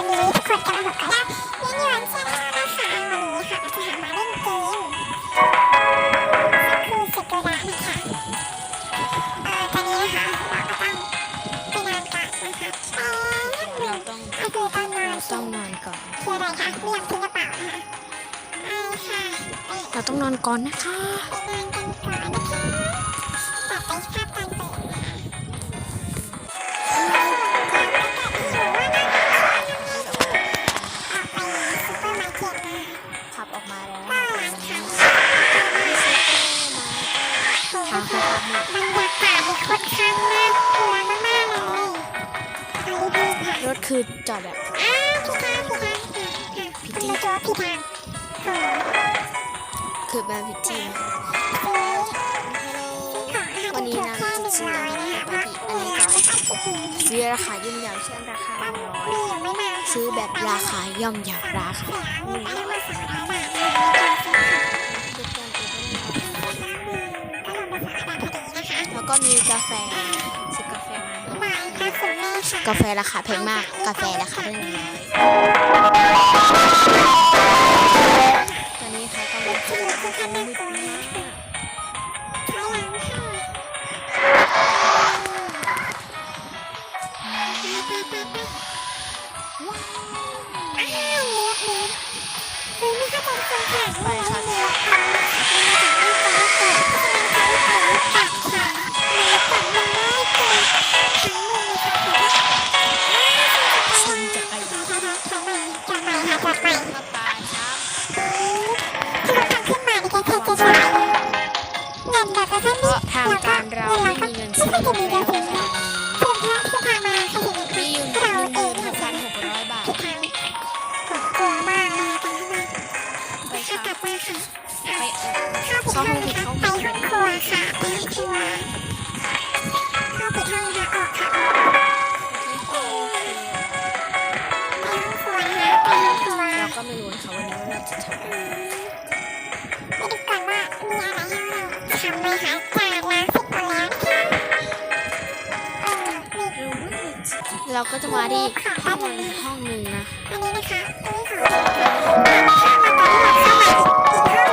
วันนี้ทุกคนกำลังบอกว่านี่นี่วันเช่นนะคะวันนี้ค่ะเราจะหามาเล่นเกมคือเซกุระนะคะเอ่อตอนนี้นะคะเราก็ต้องไปนอนก่อนนะคะแป๊บนึเรางก็คือต้อนนอนต้องนอนก่อน คืออะไรคะเรียกทิ้งกระเป๋านะคะใช่ค่ะไป เราต้องนอนก่อนนะคะ ไปนอนกันก่อนนะคะตัดไปภาพตอนตื่นนะค ถคือจอดแบบอ้าวพี่ทางพี่ทางค่ะคุณมาเจอพี่ทางโอ้คือแบบพิจิตรซื้อซื้อของนะคะวันนี้ถูกนะแค่หนึ่งร้อยนะคะจริงๆมีแล้วแล้วนะคะซื้อราคาย่อมเยาวเช่นราคาหนึ่งร้อยมียังไม่มาซื้อแบบราคาย่อมเยาวราคาเสียเงินไปทั้งหมดสองร้อยบาทเลยในการซื้อค่ะก็ลงมาสองร้อยบาทพอดีนะคะแล้วก็มีกาแฟ กาแฟราคาแพงมาก กาแฟราคาเท่าไหร่ตอนนี้ค่ะกำลังทำมืดมากใช้ล้างค่ะอ้าวเล็บเล็บเฮ้ยไม่เข้าใจคนค่ะไปค่ะ มีเงินซื้อไม่แล้จะวมีเงินซื้อค่ะเพื่อนที่พามาเขาเห็นมีอยู่ที่เราเอหมื่งนหค่ะกพันหกร้อยบาทผิดทางผมกลัวมากเลยตอนที่มาไปค่ะค่ะกลับมาค่ะข้าผิดห้องค่ะไปห้องครัวค่ะไปห้องครัวข้าผิดห้องค่ะออกค่ะไปห้องครัวนะคะไปห้องครัวเราก็ไม่รู้นะคะวันนี้เราจะทำอะไรไปดูก่อนว่ามีอะไรให้เราทำไหมคะจา เราก็จะมาที่ห้องนึงห้องหนึ่งนะอันนี้นะคะอันนี้ของข้ามาตอนที่เราเข้ามา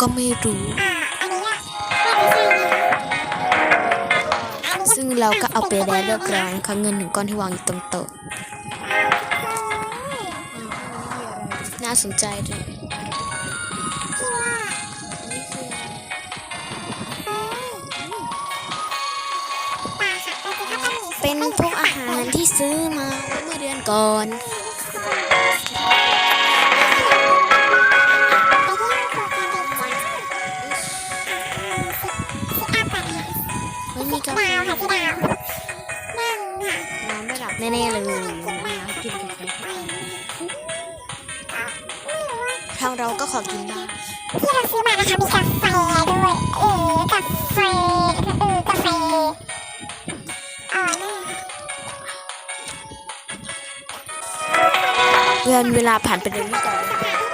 ก็ไม่รู้ ซึ่งเราก็เอาไปแล้วเรียบร้อยนะคะเงินหนึ่งก้อนที่วางอยู่ตรงโต๊ะน่าสนใจเลยพี่ว่าเอ้ยเป็นพวกอาหารที่ซื้อมาเมื่อเดือนก่อน ระดับแน่ๆเลยนะกินกาแฟทางเราก็ขอกินบ้างที่เราซื้อมานะคะมีกาแฟด้วยเออกาแฟเออกาแฟอ๋อนี่เวลาเวลาผ่านไปเรื่อยๆ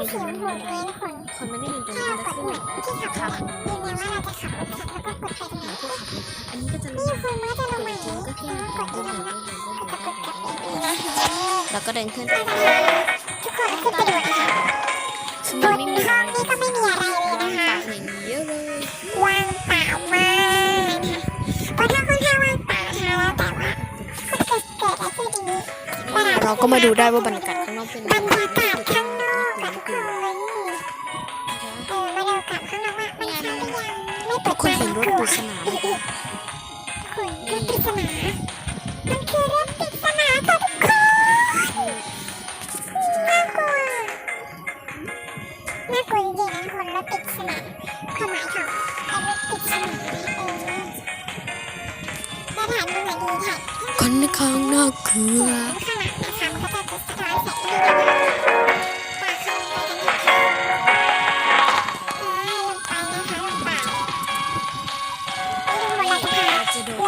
มันไงถึเขีงยนมันหัวมีเว้นคนมันไม่มีตรงนี้เรามันกจะดขึ้นปุ่มที่ขับรถยืนยันว่าเราจะขับรถแล้วก็กดไปตรงหานี้พวกอันนี้ก็จะนี่คุณว่าจะลงมาจริงก็ขึ้นกดยืนยันว่าจะกดกดอีนะคะแล้วก็เดินขึ้นทุกคนขึ้นไปดูนะคะบนห้องนี่ก็ไม่มีอะไรเลยนะคะว่างเปล่ามากเพราะถ้าค่อนข้างว่างเปล่าค่ะแล้วแต่ว่ามันเกิดเกิดอะไรขึ้นอีกนี้เราก็มาดูได้ว่าบรรยากาศข้างนอกเป็นบรรยากาศข้าง คุณเห็นรถปริศนาไหมคะรถปริศนามันคือรถปริศนาค่ะทุกคนน่ากลัวน่ากลัวจริงๆคนรถปริศนาคมหมายของรถปริศนาเออจะถ่ายดูไหนดีถ่ายคนข้างนอากลัว